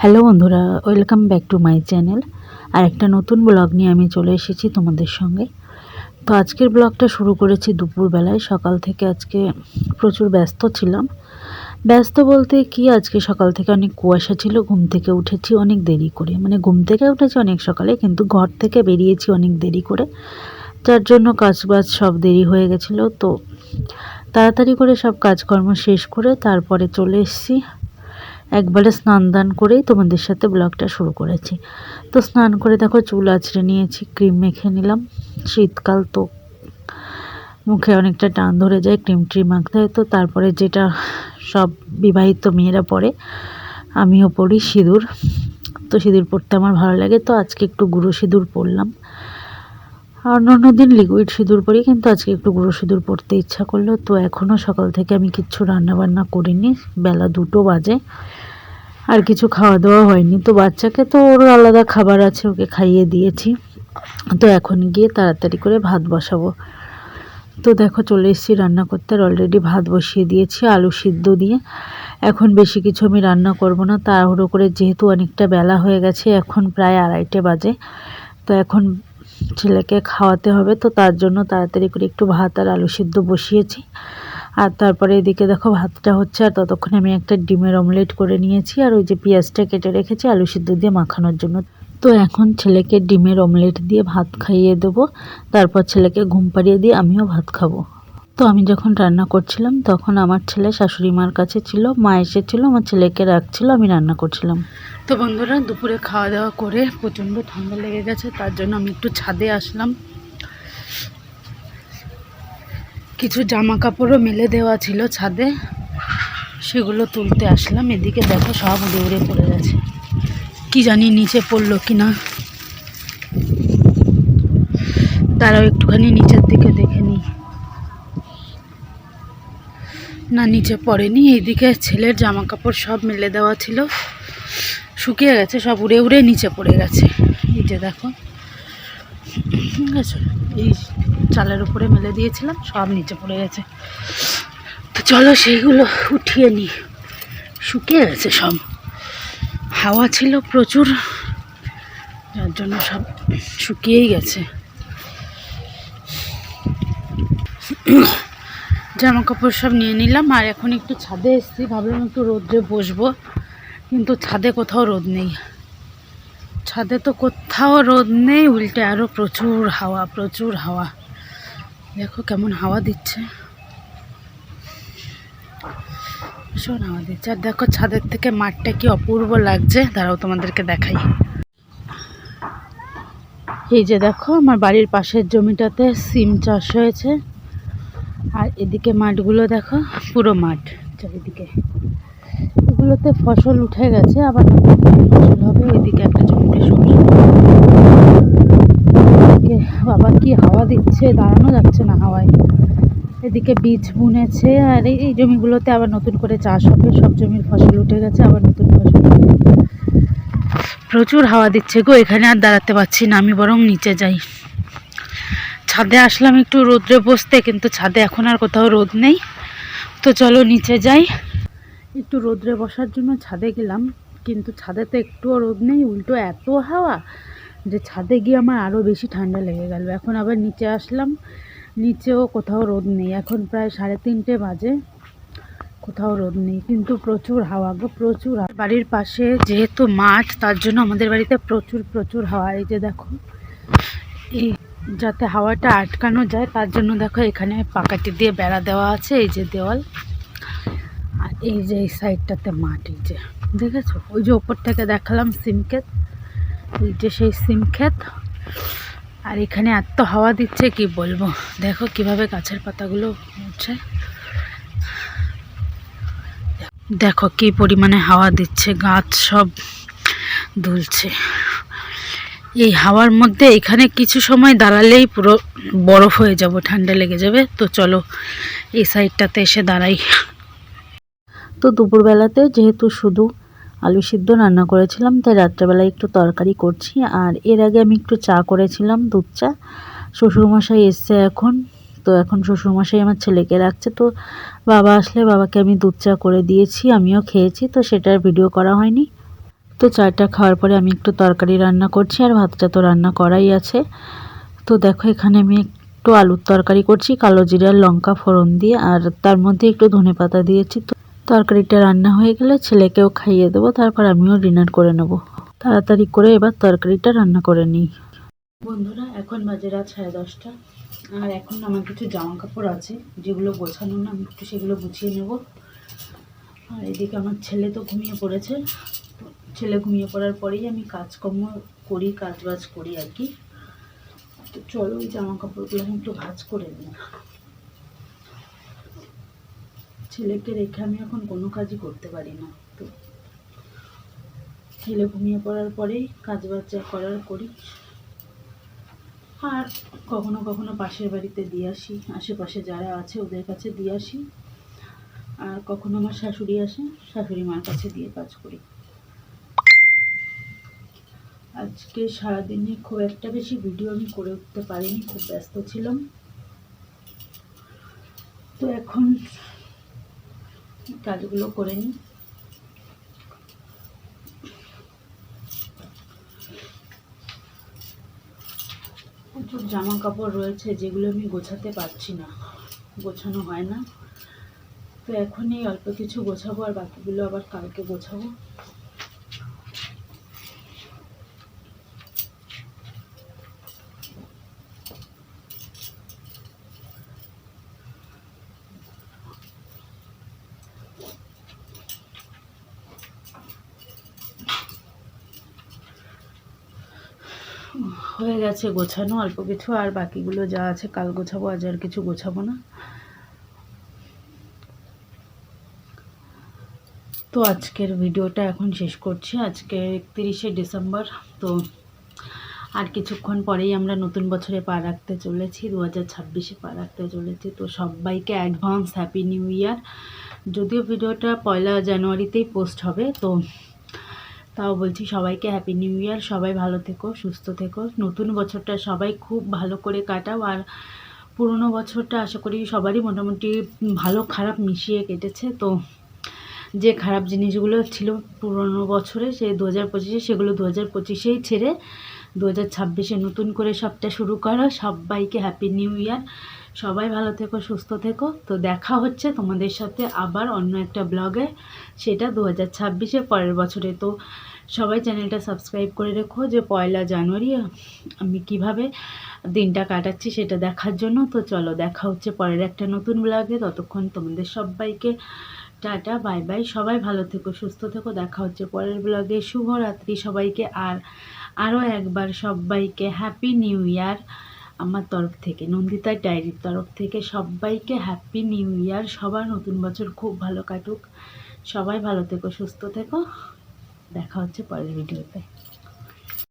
Hello বন্ধুরা, welcome back to my channel. আর একটা নতুন ব্লগ নিয়ে আমি চলে এসেছি তোমাদের সঙ্গে। তো আজকের ব্লগটা শুরু করেছি দুপুরবেলায়। সকাল থেকে আজকে প্রচুর ব্যস্ত ছিলাম। ব্যস্ত বলতে কি, আজকে সকাল থেকে অনেক কুয়াশা ছিল, ঘুম থেকে উঠেছি অনেক দেরি করে। মানে ঘুম থেকে উঠেছি অনেক সকালে, কিন্তু ঘর থেকে বেরিয়েছি অনেক দেরি করে। যার জন্য কাজবাজ সব দেরি হয়ে গেছিল। তো তাড়াতাড়ি করে সব কাজকর্ম শেষ করে তারপরে চলে এসেছি। একবারে স্নান দান করেই তোমাদের সাথে ব্লগটা শুরু করেছি। তো স্নান করে দেখো চুল আছড়ে নিয়েছি, ক্রিম মেখে নিলাম। শীতকাল তো মুখে অনেকটা টান ধরে যায়, ক্রিম ট্রিম মাখতে হয়। তো তারপরে যেটা সব বিবাহিত মেয়েরা পরে, আমিও পড়ি সিঁদুর। তো সিঁদুর পরতে আমার ভালো লাগে। তো আজকে একটু গুঁড়ো সিঁদুর পরলাম। আর অন্য দিন লিকুইড সিঁদুর পরি, কিন্তু আজকে একটু গুঁড়ো সিঁদুর পরতে ইচ্ছা করল। তো এখনও সকাল থেকে আমি কিচ্ছু রান্না বান্না করিনি, বেলা দুটো বাজে। আর কিছু খাওয়া দাওয়া হয়নি। তো বাচ্চাকে তো ওর আলাদা খাবার আছে, ওকে খাইয়ে দিয়েছি। তো এখন গিয়ে তাড়াতাড়ি করে ভাত বসাবো। তো দেখো চলে এসেছি রান্না করতে, আর অলরেডি ভাত বসিয়ে দিয়েছি, আলু সিদ্ধ দিয়ে। এখন বেশি কিছু আমি রান্না করব না, তাড়াহুড়ো করে যেহেতু অনেকটা বেলা হয়ে গেছে, এখন প্রায় আড়াইটে বাজে। তো এখন ছেলেকে খাওয়াতে হবে, তো তার জন্য তাড়াতাড়ি করে একটু ভাত আর আলু সিদ্ধ বসিয়েছি। আর তারপরে এদিকে দেখো ভাতটা হচ্ছে, আর ততক্ষণে আমি একটা ডিমের অমলেট করে নিয়েছি, আর ওই যে পেঁয়াজটা কেটে রেখেছি আলু সিদ্ধ দিয়ে মাখানোর জন্য। তো এখন ছেলেকে ডিমের অমলেট দিয়ে ভাত খাইয়ে দেবো, তারপর ছেলেকে ঘুম পাড়িয়ে দিয়ে আমিও ভাত খাব। তো আমি যখন রান্না করছিলাম, তখন আমার ছেলে শাশুড়ি মার কাছে ছিল, মা এসেছিল, আমার ছেলেকে রাখছিল, আমি রান্না করছিলাম। তো বন্ধুরা, দুপুরে খাওয়া দাওয়া করে প্রচণ্ড ঠান্ডা লেগে গেছে, তার জন্য আমি একটু ছাদে আসলাম। কিছু জামা কাপড়ও মেলে দেওয়া ছিল ছাদে, সেগুলো তুলতে আসলাম। এদিকে দেখো সব উড়ে পড়ে গেছে। কি জানি নিচে পড়ল কি না তারাও একটুখানি নিচের দিকে দেখে নিই। না, নিচে পড়েনি এইদিকে ছেলের জামা কাপড় সব মেলে দেওয়া ছিল। শুকিয়ে গেছে, সব উড়ে উড়ে নিচে পড়ে গেছে। এই যে দেখো। ঠিক আছে? এই চালের উপরে মেলে দিয়েছিলাম, সব নিচে পড়ে গেছে। তো চলো সেইগুলো উঠিয়ে নিই। শুকিয়ে গেছে সব। হাওয়া ছিল প্রচুর, যার জন্য সব শুকিয়েই গেছে। জামা কাপড় সব নিয়ে নিলাম, আর এখন একটু ছাদে এসেছি, ভাবলাম একটু রোদ্রে বসবো। কিন্তু ছাদে কোথাও রোদ নেই। ছাদে তো কোথাও রোদ নেই, উল্টে আরও প্রচুর হাওয়া প্রচুর হাওয়া। দেখো কেমন হাওয়া দিচ্ছে। ভীষণ হাওয়া দিচ্ছে। আর দেখো ছাদের থেকে মাঠটা কি অপূর্ব লাগছে। দাঁড়াও তোমাদেরকে দেখাই। এই যে দেখো, আমার বাড়ির পাশের জমিটাতে সিম চাষ হয়েছে। আর এদিকে মাঠগুলো দেখো, পুরো মাঠ চারিদিকে। এগুলোতে ফসল উঠে গেছে, আবার ফসল হবে ওইদিকে একটা জমিতে সবজি এদিকে বাবা কি হাওয়া দিচ্ছে, দাঁড়ানো যাচ্ছে না হাওয়ায়। এদিকে বীজ বুনেছে, আর এই জমিগুলোতে আবার নতুন করে চাষ হবে, সব জমির ফসল উঠে গেছে, আবার নতুন ফসল প্রচুর হাওয়া দিচ্ছে গো, এখানে আর দাঁড়াতে পারছি না, আমি বরং নিচে যাই। ছাদে আসলাম একটু রোদ্রে বসতে, কিন্তু ছাদে এখন আর কোথাও রোদ নেই। তো চলো নিচে যাই। একটু রোদ্রে বসার জন্য ছাদে গেলাম, কিন্তু ছাদে তো একটুও রোদ নেই, উল্টো এত হাওয়া যে ছাদে গিয়ে আমার আরও বেশি ঠান্ডা লেগে গেল। এখন আবার নিচে আসলাম, নিচেও কোথাও রোদ নেই। এখন প্রায় সাড়ে তিনটে বাজে, কোথাও রোদ নেই, কিন্তু প্রচুর হাওয়া গো, প্রচুর বাড়ির পাশে যেহেতু মাঠ, তার জন্য আমাদের বাড়িতে প্রচুর প্রচুর হাওয়া। এই যে দেখো, এই যাতে হাওয়াটা আটকানো যায়, তার জন্য দেখো এখানে পাকাটি দিয়ে বেড়া দেওয়া আছে, এই যে দেওয়াল। এই যে, এই সাইডটাতে এই যে, দেখেছ? ওই যে ওপর থেকে দেখালাম, সিম ক্ষেত। এই যে সেই সিম ক্ষেত। আর এখানে এত হাওয়া দিচ্ছে, কি বলব? দেখো কীভাবে গাছের পাতাগুলো উঠছে। দেখো কি পরিমাণে হাওয়া দিচ্ছে, গাছ সব দুলছে। এই হাওয়ার মধ্যে এখানে কিছু সময় দাঁড়ালেই পুরো বরফ হয়ে যাব, ঠান্ডা লেগে যাবে। তো চলো, এই সাইডটাতে এসে দাঁড়াই। তো দুপুরবেলাতে যেহেতু শুধু আলু সিদ্ধ রান্না করেছিলাম, তাই রাত্রেবেলায় একটু তরকারি করছি। আর এর আগে আমি একটু চা করেছিলাম, দুধ চা। শ্বশুরমশাই এসছে এখন। তো এখন শ্বশুরমশাই আমার ছেলেকে রাখছে। তো বাবা আসলে বাবাকে আমি দুধ চা করে দিয়েছি, আমিও খেয়েছি, তো সেটার ভিডিও করা হয়নি। তো চাটা খাওয়ার পরে আমি একটু তরকারি রান্না করছি, আর ভাতটা তো রান্না করাই আছে। তো দেখো, এখানে আমি একটু আলুর তরকারি করছি, কালো জিরার লঙ্কা ফোড়ন দিয়ে, আর তার মধ্যে একটু ধনে পাতা দিয়েছি। তো তরকারিটা রান্না হয়ে গেলে ছেলেকেও খাইয়ে দেবো, তারপর আমিও ডিনার করে নেব। তাড়াতাড়ি করে এবার তরকারিটা রান্না করে নিই। বন্ধুরা, এখন বাজে রাত সাড়ে দশটা। আর এখন আমার কিছু জামা কাপড় আছে, যেগুলো গোছানো না, আমি একটু সেগুলো গুছিয়ে নেব। আর এদিকে আমার ছেলে তো ঘুমিয়ে পড়েছে। ছেলে ঘুমিয়ে পড়ার পরেই আমি কাজকর্ম করি কাজ বাজ করি আর কি। তো চলো ওই জামা কাপড়গুলো আমি একটু ভাজ করে নিই। ছেলেকে রেখে আমি এখন কোনো কাজই করতে পারি না। তো ছেলে ঘুমিয়ে পড়ার পরেই কাজ যা করার করি। আর কখনো কখনো পাশের বাড়িতে দিয়ে আসি, আশেপাশে যারা আছে ওদের কাছে দিয়ে আসি। আর কখনো আমার শাশুড়ি আসে, শাশুড়ি মার কাছে দিয়ে কাজ করি। আজকে সারাদিনে খুব একটা বেশি ভিডিও আমি করে উঠতে পারিনি, খুব ব্যস্ত ছিলাম। তো এখন কাজগুলো করে নিই। প্রচুর জামা কাপড় রয়েছে যেগুলো আমি গোছাতে পারছি না, গোছানো হয় না। তো এখনই অল্প কিছু গোছাবো আর বাকিগুলো আবার কালকে গোছাবো। হয়ে গেছে গোছানো, অল্প কিছু, আর বাকিগুলো যা আছে কাল গোছাবো, আজ আর কিছু গোছাবো না। তো আজকের ভিডিওটা এখন শেষ করছি। আজকে একত্রিশে ডিসেম্বর, তো আর কিছুক্ষণ পরেই আমরা নতুন বছরে পা রাখতে চলেছি, দু হাজার ছাব্বিশে পা রাখতে চলেছি। তো সবাইকে অ্যাডভান্স হ্যাপি নিউ ইয়ার যদিও ভিডিওটা পয়লা জানুয়ারিতেই পোস্ট হবে, তো তাও বলছি সবাইকে হ্যাপি নিউ ইয়ার সবাই ভালো থেকো, সুস্থ থেকো। নতুন বছরটা সবাই খুব ভালো করে কাটাও আর পুরনো বছরটা আশা করি সবারই মোটামুটি ভালো খারাপ মিশিয়ে কেটেছে। তো যে খারাপ জিনিসগুলো ছিল পুরনো বছরে সে দু হাজার পঁচিশে, সেগুলো দু হাজার পঁচিশেই ছেড়ে দু হাজার ছাব্বিশে নতুন করে সবটা শুরু করো। সবাইকে হ্যাপি নিউ ইয়ার সবাই ভালো থেকো, সুস্থ থেকো। তো দেখা হচ্ছে তোমাদের সাথে আবার অন্য একটা ব্লগে। সেটা দু হাজার ছাব্বিশে পরের বছরে। তো সবাই চ্যানেলটা সাবস্ক্রাইব করে রেখো যে পয়লা জানুয়ারি আমি কীভাবে দিনটা কাটাচ্ছি সেটা দেখার জন্য। তো চলো, দেখা হচ্ছে পরের একটা নতুন ব্লগে। ততক্ষণ তোমাদের সবাইকে টাটা, বাই বাই। সবাই ভালো থেকো, সুস্থ থেকো। দেখা হচ্ছে পরের ব্লগে। শুভরাত্রি সবাইকে। আর আরও একবার সবাইকে হ্যাপি নিউ ইয়ার আমার তরফ থেকে, নন্দিতার ডায়েরির তরফ থেকে সবাইকে হ্যাপি নিউ ইয়ার সবার নতুন বছর খুব ভালো কাটুক। সবাই ভালো থেকো, সুস্থ থেকো। দেখা হচ্ছে পরের ভিডিওতে।